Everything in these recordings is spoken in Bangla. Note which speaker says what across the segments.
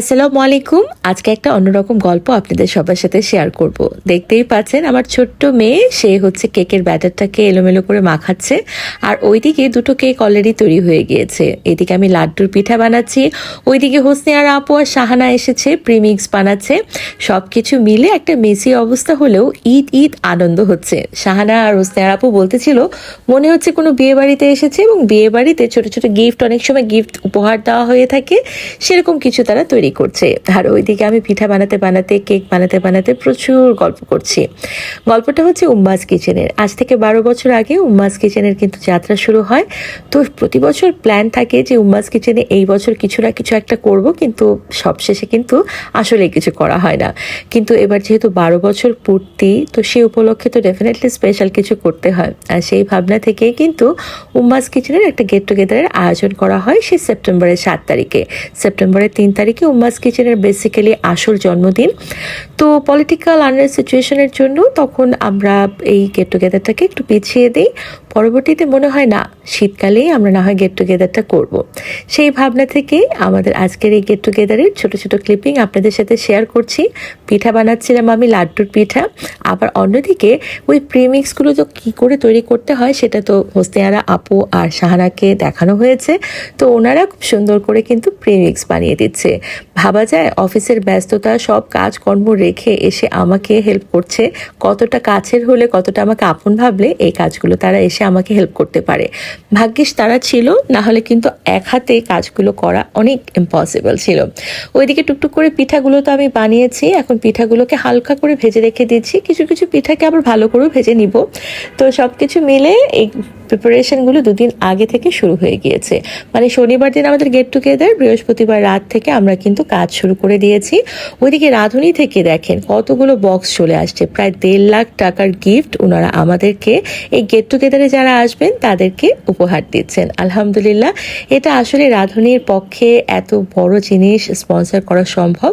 Speaker 1: আসসালামু আলাইকুম। আজকে একটা অন্যরকম গল্প আপনাদের সবার সাথে শেয়ার করব। দেখতেই পাচ্ছেন আমার ছোট্ট মেয়ে, সে হচ্ছে কেকের ব্যাটারটাকে এলোমেলো করে মাখাচ্ছে আর ওইদিকে দুটো কেক অলরেডি তৈরি হয়ে গিয়েছে। এদিকে আমি লাড্ডুর পিঠা বানাচ্ছি, ওইদিকে হোসনে আর আপু আর সাহানা এসেছে, প্রিমিক্স বানাচ্ছে। সব কিছু মিলে একটা মেসি অবস্থা হলেও ঈদ ঈদ আনন্দ হচ্ছে। সাহানা আর হোসনে আর আপু বলতেছিল, মনে হচ্ছে কোনো বিয়ে বাড়িতে এসেছে এবং বিয়ে বাড়িতে ছোট ছোট গিফট অনেক সময় গিফট উপহার দেওয়া হয়ে থাকে, সেরকম কিছু তারা তৈরি করছে। আর ওইদিকে আমি পিঠা বানাতে বানাতে, কেক বানাতে বানাতে প্রচুর গল্প করছি। গল্পটা হচ্ছে উম্মাস কিচেনের। আজ থেকে বারো বছর আগে উম্মাস কিচেনের কিন্তু যাত্রা শুরু হয়। তো প্রতি বছর প্ল্যান থাকে যে উম্মাস কিচেনে এই বছর কিছু না কিছু একটা করব, কিন্তু সবশেষে কিন্তু আসলে কিছু করা হয় না। কিন্তু এবার যেহেতু বারো বছর পূর্তি, তো সেই উপলক্ষে তো ডেফিনেটলি স্পেশাল কিছু করতে হয়। আর সেই ভাবনা থেকে কিন্তু উম্মাস কিচেনের একটা গেট টুগেদারের আয়োজন করা হয় সেই সেপ্টেম্বরের সাত তারিখে। সেপ্টেম্বরের তিন তারিখে উম্মাস কিচেনের বেসিক্যালি আসল জন্মদিন। তো পলিটিক্যাল আন্ডার সিচুয়েশনের জন্য তখন আমরা এই গেট টুগেদারটাকে একটু পিছিয়ে দিই। পরবর্তীতে মনে হয়, না, শীতকালেই আমরা না হয় গেট টুগেদারটা করব। সেই ভাবনা থেকে আমাদের আজকের এই গেট টুগেদারের ছোট ছোট ক্লিপিং আপনাদের সাথে শেয়ার করছি। পিঠা বানাচ্ছিলাম আমি, লাড্ডুর পিঠা। আবার অন্যদিকে ওই প্রিমিক্সগুলো তো কী করে তৈরি করতে হয়, সেটা তো হোসনেয়ারা আপু আর শাহানাকে দেখানো হয়েছে। তো ওনারা খুব সুন্দর করে কিন্তু প্রিমিক্স বানিয়ে দিচ্ছে। ভাবা যায় অফিসের ব্যস্ততা, সব কাজকর্ম রেখে এসে আমাকে হেল্প করছে। কতটা কাছের হলে, কতটা আমাকে আপন ভাবলে, এই কাজগুলো তারা এসে আমাকে হেল্প করতে পারে। ভাগ্যিস তারা ছিল না হলে কিন্তু এক হাতে কাজগুলো করা অনেক ইম্পসিবল ছিল। ওইদিকে টুকটুক করে পিঠাগুলো তো আমি বানিয়েছি, এখন পিঠাগুলোকে হালকা করে ভেজে রেখে দিচ্ছি। কিছু কিছু পিঠাকে আবার ভালো করেও ভেজে নিব। তো সব কিছু মিলে এই প্রিপারেশনগুলো দুদিন আগে থেকে শুরু হয়ে গিয়েছে। মানে শনিবার দিন আমাদের গেট টুগেদার বৃহস্পতিবার রাত থেকে আমরা কিন্তু কাজ শুরু করে দিয়েছি। ওইদিকে রাঁধুনি থেকে দেখেন কতগুলো বক্স চলে আসছে। প্রায় দেড় লাখ টাকার গিফট ওনারা আমাদেরকে এই গেট টুগেদারে যারা আসবেন তাদেরকে উপহার দিচ্ছেন। আলহামদুলিল্লাহ, এটা আসলে রাঁধুনির পক্ষে এত বড় জিনিস স্পন্সর করা সম্ভব।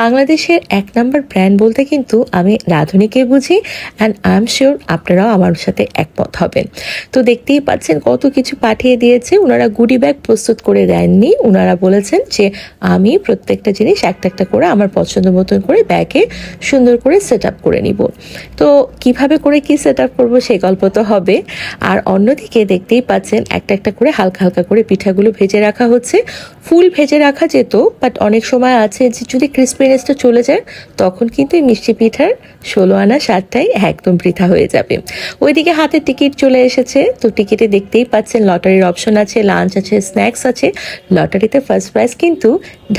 Speaker 1: বাংলাদেশের এক নম্বর ব্র্যান্ড বলতে কিন্তু আমি রাঁধুনিকে বুঝি অ্যান্ড আই এম শিওর আপনারাও আমার সাথে একমত হবেন। তো দেখতেই পাচ্ছেন কত কিছু পাঠিয়ে দিয়েছে। ওনারা গুডি ব্যাগ প্রস্তুত করে দেননি। ওনারা বলেছেন যে, আমি প্রত্যেকটা জিনিস একটা একটা করে আমার পছন্দ মতন করে ব্যাগে সুন্দর করে সেট আপ করে নিব। তো কীভাবে করে কি সেট আপ করব সেই গল্প তো হবে। আর অন্যদিকে দেখতেই পাচ্ছেন একটা একটা করে হালকা হালকা করে পিঠাগুলো ভেজে রাখা হচ্ছে। ফুল ভেজে রাখা যেত বাট অনেক সময় আছে যে, যদি ক্রিসপিনেসটা চলে যায়, তখন কিন্তু এই মিষ্টি পিঠার ষোলো আনা সাতটাই একদম বৃথা হয়ে যাবে। ওইদিকে হাতে টিকিট চলে এসেছে। তো টিকিটে দেখতেই পাচ্ছেন, লটারির অপশন আছে লাঞ্চ আছে স্ন্যাক্স আছে। লটারিতে ফার্স্ট প্রাইজ কিন্তু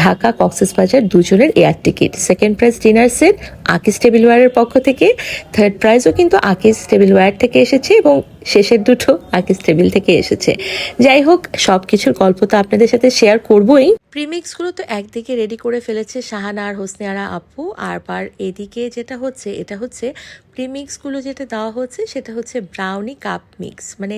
Speaker 1: ঢাকা কক্সেস বাজার দুজনের air ticket second prize dinner set আকিস টেবিল ওয়ারের পক্ষ থেকে। থার্ড প্রাইজও কিন্তু আকিস ওয়ার থেকে এসেছে এবং শেষের দুটো আকিস টেবিল থেকে এসেছে। যাই হোক সব কিছুর গল্প তো আপনাদের সাথে শেয়ার করবই। প্রিমিক্সগুলো তো একদিকে রেডি করে ফেলেছে শাহানা আর হোসনিয়ারা আপু। আর এদিকে যেটা হচ্ছে, এটা হচ্ছে প্রিমিক্সগুলো যেটা দেওয়া হচ্ছে, সেটা হচ্ছে ব্রাউনি কাপ মিক্স মানে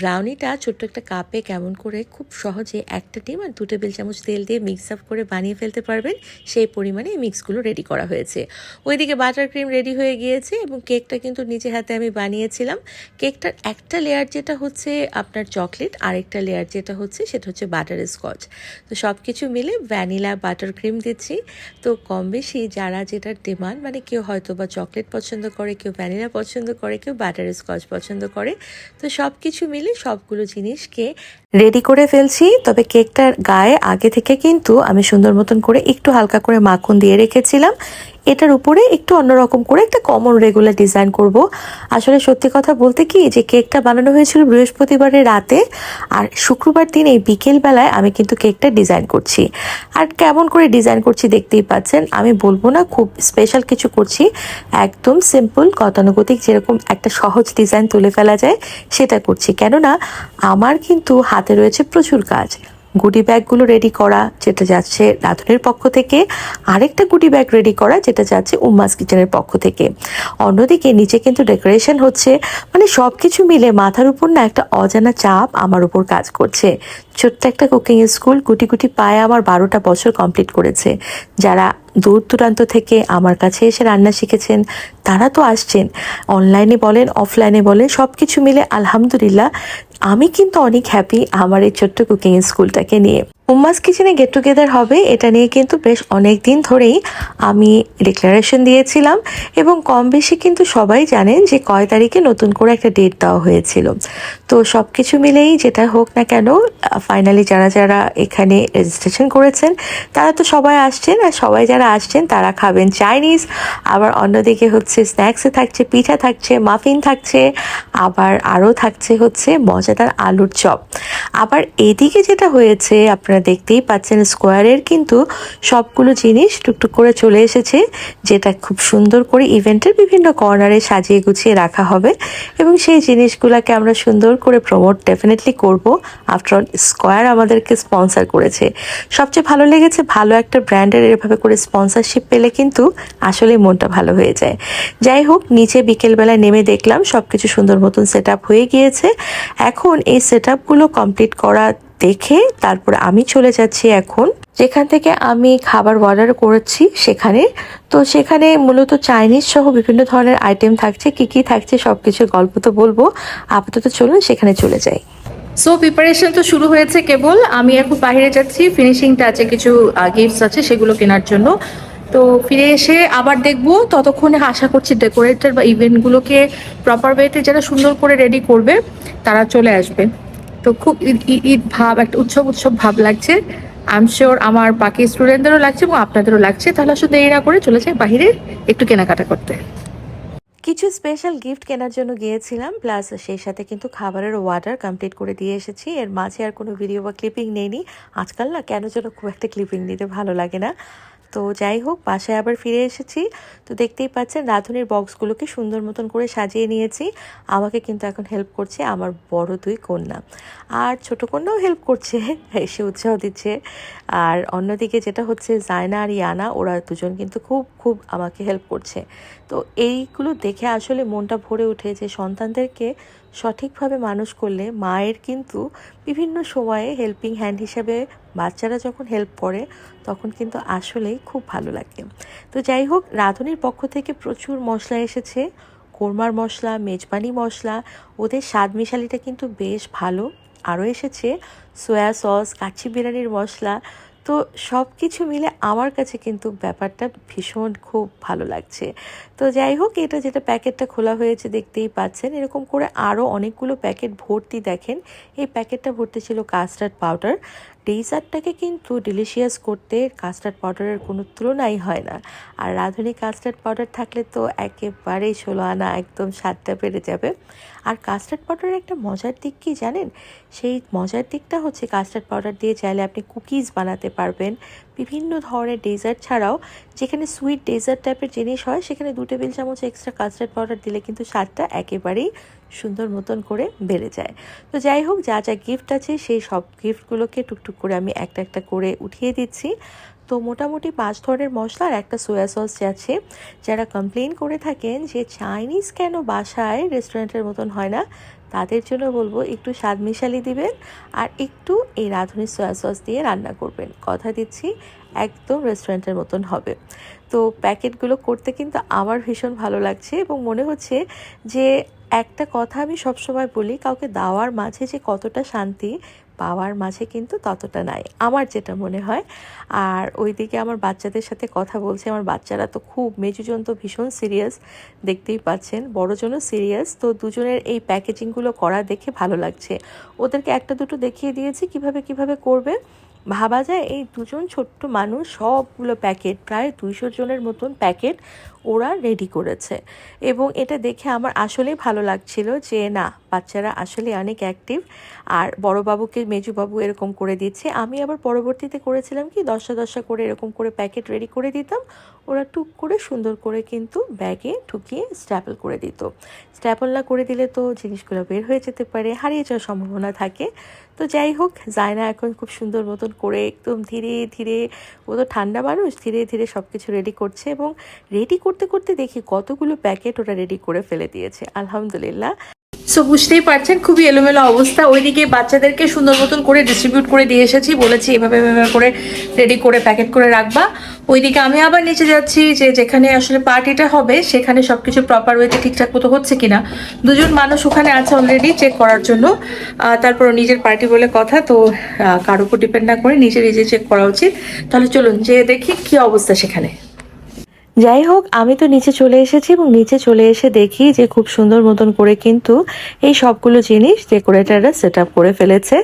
Speaker 1: ব্রাউনিটা ছোট্ট একটা কাপে কেমন করে খুব সহজে একটা ডিম আর দু টেবিল চামচ তেল দিয়ে মিক্স আপ করে বানিয়ে ফেলতে পারবেন, সেই পরিমাণে এই মিক্সগুলো রেডি করা হয়েছে। ওইদিকে বাটার ক্রিম রেডি হয়ে গিয়েছে এবং কেকটা কিন্তু নিজে হাতে আমি বানিয়েছিলাম। কেকটার একটা লেয়ার যেটা হচ্ছে আপনার চকলেট আরেকটা লেয়ার যেটা হচ্ছে, সেটা হচ্ছে বাটার স্কচ তো সব কিছু মিলে ভ্যানিলা বাটার ক্রিম দিচ্ছি। তো কম বেশি যারা যেটার ডিমান্ড মানে কেউ হয়তো বা চকলেট পছন্দ করে কেউ ভ্যানিলা পছন্দ করে, কেউ বাটার স্কচ পছন্দ করে। তো সব কিছু মিলে সবগুলো জিনিসকে রেডি করে ফেলছি, তবে কেকটার গায়ে আগে থেকে কিন্তু আমি সুন্দর মতন করে একটু হালকা করে মাখন দিয়ে রেখেছিলাম। এটার উপরে একটু অন্যরকম করে একটা কমন রেগুলার ডিজাইন করব। আসলে সত্যি কথা বলতে কি, যে কেকটা বানানো হয়েছিল বৃহস্পতিবারের রাতে, আর শুক্রবার দিন এই বিকেল বেলায় আমি কিন্তু কেকটা ডিজাইন করছি। আর কেমন করে ডিজাইন করছি দেখতেই পাচ্ছেন, আমি বলব না, খুব স্পেশাল কিছু করছি। একদম সিম্পল গতানুগতিক, যেরকম একটা সহজ ডিজাইন তুলে ফেলা যায়, সেটা করছি। কেননা, আমার কিন্তু হাতে রয়েছে প্রচুর কাজ। গুডি ব্যাগগুলো রেডি করা, যেটা যাচ্ছে রাধুনের পক্ষ থেকে। আরেকটা গুডি ব্যাগ রেডি করা, যেটা যাচ্ছে উম্মাস কিচেনের পক্ষ থেকে। অন্যদিকে নিচে কিন্তু ডেকোরেশন হচ্ছে। মানে সব কিছু মিলে মাথার উপর না একটা অজানা চাপ আমার উপর কাজ করছে। ছোট্ট একটা কুকিং স্কুল গুটি গুটি পায়ে আমার বারোটা বছর কমপ্লিট করেছে। যারা দূর দূরান্ত থেকে আমার কাছে এসে রান্না শিখেছেন। তারা তো আসছেন। অনলাইনে বলেন, অফলাইনে বলেন সব কিছু মিলে আলহামদুলিল্লাহ। আমি কিন্তু অনেক হ্যাপি আমার এই ছোট্ট কুকিং স্কুলটাকে নিয়ে। উম্মাস কিচেনে গেট টুগেদার হবে, এটা নিয়ে কিন্তু বেশ অনেক দিন ধরেই আমি ডিক্লারেশন দিয়েছিলাম এবং কম বেশি কিন্তু সবাই জানেন যে কয় তারিখে নতুন করে একটা ডেট দেওয়া হয়েছিল। তো সব কিছু মিলেই যেটা হোক না কেন ফাইনালি যারা যারা এখানে রেজিস্ট্রেশন করেছেন, তারা তো সবাই আসছেন আর সবাই যারা আসছেন, তারা খাবেন চাইনিজ আবার অন্যদিকে হচ্ছে স্ন্যাক্সে থাকছে পিঠা থাকছে মাফিন থাকছে। আবার আরও থাকছে হচ্ছে মজাদার আলুর চপ। আবার এদিকে যেটা হয়েছে, আপনারা দেখতেই পাচ্ছেন স্কোয়ারের কিন্তু সবগুলো জিনিস টুকটুক করে চলে এসেছে, যেটা খুব সুন্দর করে ইভেন্টের বিভিন্ন কর্নারে সাজিয়ে গুছিয়ে রাখা হবে এবং সেই জিনিসগুলোকে আমরা সুন্দর করে প্রমোট ডেফিনেটলি করব। আফটার অল স্কোয়ার আমাদেরকে স্পন্সর করেছে। সবচেয়ে ভালো লেগেছে, ভালো একটা ব্র্যান্ডের এভাবে করে স্পন্সরশিপ পেলে কিন্তু আসলে মনটা ভালো হয়ে যায়। যাই হোক, নিচে বিকেলবেলায় নেমে দেখলাম সব কিছু সুন্দর মতন সেট হয়ে গিয়েছে। এখন এই সেট কমপ্লিট করা দেখে তারপরে আমি চলে যাচ্ছি এখন। যেখান থেকে আমি খাবার অর্ডার করেছি সেখানে। তো সেখানে মূলত চাইনিজ সহ বিভিন্ন ধরনের আইটেম থাকছে, কি কি থাকছে সব কিছু গল্প তো বলব। আপাতত চলুন সেখানে চলে যাই।
Speaker 2: সো প্রিপারেশন তো শুরু হয়েছে কেবল। আমি এখন বাইরে যাচ্ছি ফিনিশিং টাচে কিছু গিফটস আছে সেগুলো কেনার জন্য। তো ফিরে এসে আবার দেখব, ততক্ষণে আশা করছি ডেকোরেটর বা ইভেন্টগুলোকে প্রপার ওয়েতে যারা সুন্দর করে রেডি করবে, তারা চলে আসবে। তো খুব ঈদ ভাব, একটা উৎসব উৎসব ভাব লাগছে। আই এম শিওর আমার বাকি স্টুডেন্টদেরও লাগছে এবং আপনাদেরও লাগছে। তাহলে আসলে দেরি না করে চলে যাই বাইরে একটু কেনাকাটা করতে।
Speaker 1: কিছু স্পেশাল গিফট কেনার জন্য গিয়েছিলাম প্লাস সেই সাথে কিন্তু খাবারের অর্ডার কমপ্লিট করে দিয়ে এসেছি। এর মাঝে আর কোনো ভিডিও বা ক্লিপিং নেইনি। আজকাল না কেন যেন খুব একটা ক্লিপিং নিতে ভালো লাগে না। তো যাই হোক, বাসায় আবার ফিরে এসেছি। তো দেখতেই পাচ্ছেন, রাঁধুনির বক্সগুলোকে সুন্দর মতন করে সাজিয়ে নিয়েছি। আমাকে কিন্তু এখন হেল্প করছে আমার বড় দুই কন্যা। আর ছোট কন্যাও হেল্প করছে, এসে উৎসাহ দিচ্ছে। আর অন্যদিকে যেটা হচ্ছে, জায়না আর ইয়ানা, ওরা দুজন কিন্তু খুব খুব আমাকে হেল্প করছে। তো এইগুলো দেখে আসলে মনটা ভরে ওঠে যে সন্তানদেরকে সঠিকভাবে মানুষ করলে মায়ের কিন্তু বিভিন্ন সময়ে হেল্পিং হ্যান্ড হিসাবে বাচ্চারা যখন হেল্প করে, তখন কিন্তু আসলেই খুব ভালো লাগে। তো যাই হোক, রাঁধুনির পক্ষ থেকে প্রচুর মশলা এসেছে। কোরমার মশলা, মেজবানি মশলা, ওদের স্বাদ মিশালিটা কিন্তু বেশ ভালো। আরও এসেছে, সয়া সস, কাচ্চি বিরিয়ানির মশলা তো সব কিছু মিলে আমার কাছে কিন্তু ব্যাপারটা ভীষণ খুব ভালো লাগছে। তো যাই হোক, এটা যেটা প্যাকেটটা খোলা হয়েছে দেখতেই পাচ্ছেন, এরকম করে আরও অনেকগুলো প্যাকেট ভর্তি দেখেন। এই প্যাকেটটা ভর্তি ছিল কাস্টার্ড পাউডার। ডেজার্টটাকে কিন্তু ডিলিশিয়াস করতে কাস্টার্ড পাউডারের কোনো তুলনাই হয় না। আর রাঁধুনি কাস্টার্ড পাউডার থাকলে তো একেবারেই ষোলো আনা একদম স্বাদটা বেড়ে যাবে। আর কাস্টার্ড পাউডারের একটা মজার দিক কি জানেন? সেই মজার দিকটা হচ্ছে কাস্টার্ড পাউডার দিয়ে চাইলে আপনি কুকিজ বানাতে পারবেন। বিভিন্ন ধরনের ডেজার্ট ছাড়াও যেখানে সুইট ডেজার্ট টাইপের জিনিস হয়, সেখানে দু টেবিল চামচ এক্সট্রা কাস্টার্ড পাউডার দিলে কিন্তু স্বাদটা একেবারেই সুন্দর মতন করে বেড়ে যায়। তো যাই হোক, যা যা গিফট আছে, সেই সব গিফটগুলোকে টুকটুক করে আমি একটা একটা করে উঠিয়ে দিচ্ছি। তো মোটামুটি পাঁচ ধরনের মশলা আর একটা সোয়া সস আছে। যারা কমপ্লেন করে থাকেন যে চাইনিজ কেন বাসায় রেস্টুরেন্টের মতন হয় না তাদের জন্য বলব একটু স্বাদ মিশালি দিবেন আর একটু এই রাঁধুনি সয়া সস দিয়ে রান্না করবেন। কথা দিচ্ছি একদম রেস্টুরেন্টের মতন হবে। তো প্যাকেটগুলো করতে কিন্তু আমার ভীষণ ভালো লাগছে এবং মনে হচ্ছে যে একটা কথা আমি সবসময় বলি, কাউকে দেওয়ার মাঝে যে কতটা শান্তি পাওয়ার মাঝে কিন্তু ততটা নাই, আমার যেটা মনে হয়। আর ওইদিকে আমার বাচ্চাদের সাথে কথা বলছে, আমার বাচ্চারা তো খুব মেজুজন তো ভীষণ সিরিয়াস, দেখতেই পাচ্ছেন, বড়জনও সিরিয়াস। তো দুজনের এই প্যাকেজিংগুলো করা দেখে ভালো লাগছে। ওদেরকে একটা দুটো দেখিয়ে দিয়েছি কীভাবে কীভাবে করবে। ভাবা যায় এই দুজন ছোট্ট মানুষ সবগুলো প্যাকেট, প্রায় দুইশো জনের মতন প্যাকেট ওরা রেডি করেছে। এবং এটা দেখে আমার আসলেই ভালো লাগছিল যে না বাচ্চারা আসলে অনেক অ্যাক্টিভ আর বড়বাবুকে মেজুবাবু এরকম করে দিচ্ছে। আমি আবার পরবর্তীতে করেছিলাম কি দশটা দশটা করে এরকম করে প্যাকেট রেডি করে দিতাম। ওরা টুক করে সুন্দর করে কিন্তু ব্যাগে ঢুকিয়ে স্ট্যাপল করে দিত। স্ট্যাপল না করে দিলে তো জিনিসগুলো বের হয়ে যেতে পারে, হারিয়ে যাওয়ার সম্ভাবনা থাকে। তো যাই হোক, জায়না এখন খুব সুন্দর মতন করে একদম ধীরে ধীরে, ও তো ঠান্ডা মানুষ, ধীরে ধীরে সব কিছু রেডি করছে এবং রেডি করতে করতে দেখি কতগুলো প্যাকেট ওরা রেডি করে ফেলে দিয়েছে। আলহামদুলিল্লাহ।
Speaker 2: সো বুঝতেই পারছেন, খুবই এলোমেলো অবস্থা। ওইদিকে বাচ্চাদেরকে সুন্দর মতন করে ডিস্ট্রিবিউট করে দিয়ে এসেছি। বলেছি এভাবে এভাবে করে রেডি করে প্যাকেট করে রাখবা। ওইদিকে আমি আবার নিচে যাচ্ছি যে যেখানে আসলে পার্টিটা হবে, সেখানে সব কিছু প্রপার ওয়েতে ঠিকঠাক মতো হচ্ছে কিনা। দুজন মানুষ ওখানে আছে অলরেডি চেক করার জন্য। তারপর নিজের পার্টি বলে কথা, তো কারোর উপর ডিপেন্ড না করে নিজে নিজে চেক করা উচিত। তাহলে চলুন যে দেখি কি অবস্থা সেখানে।
Speaker 1: যাই হোক, আমি তো নিচে চলে এসেছি এবং নিচে চলে এসে দেখি যে খুব সুন্দর মতন করে কিন্তু এই সবগুলো জিনিস ডেকোরেটাররা সেট আপ করে ফেলেছে।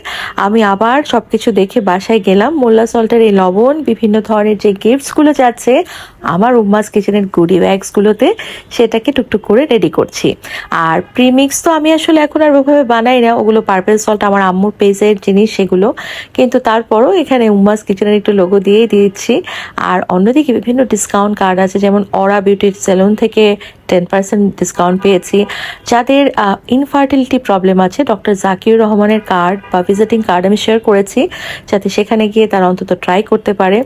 Speaker 1: আমি আবার সবকিছু দেখে বাসায় গেলাম। মোল্লা সল্টের এই লবণ, বিভিন্ন ধরনের যে গিফটসগুলো যাচ্ছে, আমার উম্মাস কিচেনের গুডি ব্যাগসগুলোতে সেটাকে টুকটুক করে রেডি করছি। আর প্রিমিক্স তো আমি আসলে এখন আর ওভাবে বানাই না। ওগুলো পার্পেল সল্ট আমার আম্মুর পেজের জিনিস সেগুলো। কিন্তু তারপরও এখানে উম্মাস কিচেনের একটু লোগো দিয়েই দিয়েছি। আর অন্যদিকে বিভিন্ন ডিসকাউন্ট কার্ড আছে যেমন অরা বিউটির সেলুন থেকে টেন পার্সেন্ট ডিসকাউন্ট পেয়েছি। যাদের ইনফার্টিলিটি প্রবলেম আছে ডক্টর জাকিউর রহমানের কার্ড বা ভিজিটিং কার্ড আমি শেয়ার করেছি, যাতে সেখানে গিয়ে তারা অন্তত ট্রাই করতে পারে।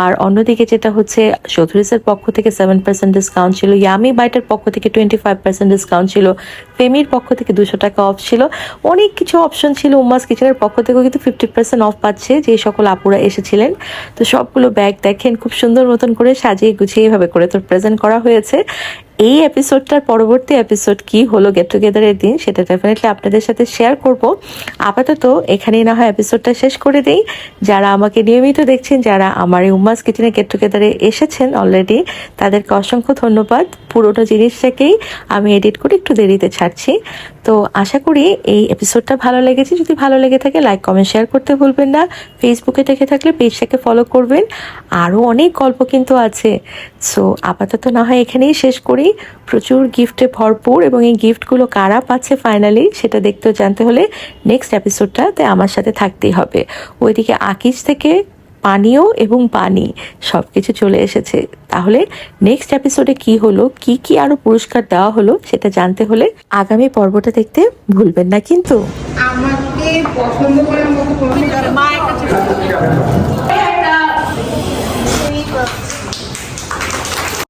Speaker 1: আর অন্যদিকে যেটা হচ্ছে, চৌধুরীসের পক্ষ থেকে সেভেন পার্সেন্ট ডিসকাউন্ট ছিল ইয়ামি বাইটের পক্ষ থেকে টোয়েন্টি ফাইভ পার্সেন্ট ডিসকাউন্ট ছিল ফেমির পক্ষ থেকে দুশো টাকা অফ ছিল। অনেক কিছু অপশন ছিল উম্মাস কিচেনের পক্ষ থেকেও কিন্তু ফিফটি পার্সেন্ট অফ পাচ্ছে, যে সকল আপুরা এসেছিলেন। তো সবগুলো ব্যাগ দেখেন, খুব সুন্দর মতন করে সাজিয়ে গুছিয়ে এভাবে করে তোর প্রেজেন্ট করা হয়েছে। এই এপিসোডটার পরবর্তী এপিসোড কি হলো গেট টুগেদারের দিন, সেটা ডেফিনেটলি আপনাদের সাথে শেয়ার করব। আপাতত এখানেই না হয় এপিসোডটা শেষ করে দেই। যারা আমাকে নিয়মিত দেখছেন, যারা আমার এই উম্মাস কিচেনে গেট টুগেদারে এসেছেন অলরেডি তাদেরকে অসংখ্য ধন্যবাদ। পুরোনো জিনিসটাকেই আমি এডিট করে একটু দেরিতে ছাড়ছি। তো আশা করি এই এপিসোডটা ভালো লেগেছে। যদি ভালো লেগে থাকে লাইক কমেন্ট শেয়ার করতে ভুলবেন না। ফেসবুকে দেখে থাকলে পেজটাকে ফলো করবেন। আরও অনেক গল্প কিন্তু আছে। সো আপাতত না হয় এখানেই শেষ করি। প্রচুর গিফটে ভরপুর এবং এই গিফটগুলো কারা পাচ্ছে ফাইনালি সেটা দেখতে ও জানতে হলে নেক্সট এপিসোডটাতে আমার সাথে থাকতেই হবে। ওইদিকে আকিজ থেকে পানীয় এবং পানি সব কিছু চলে এসেছে। তাহলে নেক্সট এপিসোডে কি হলো কি কি আরও পুরস্কার দেওয়া হলো সেটা জানতে হলে আগামী পর্বটা দেখতে ভুলবেন না কিন্তু।
Speaker 3: আমাকে পছন্দ করার মতো কোনো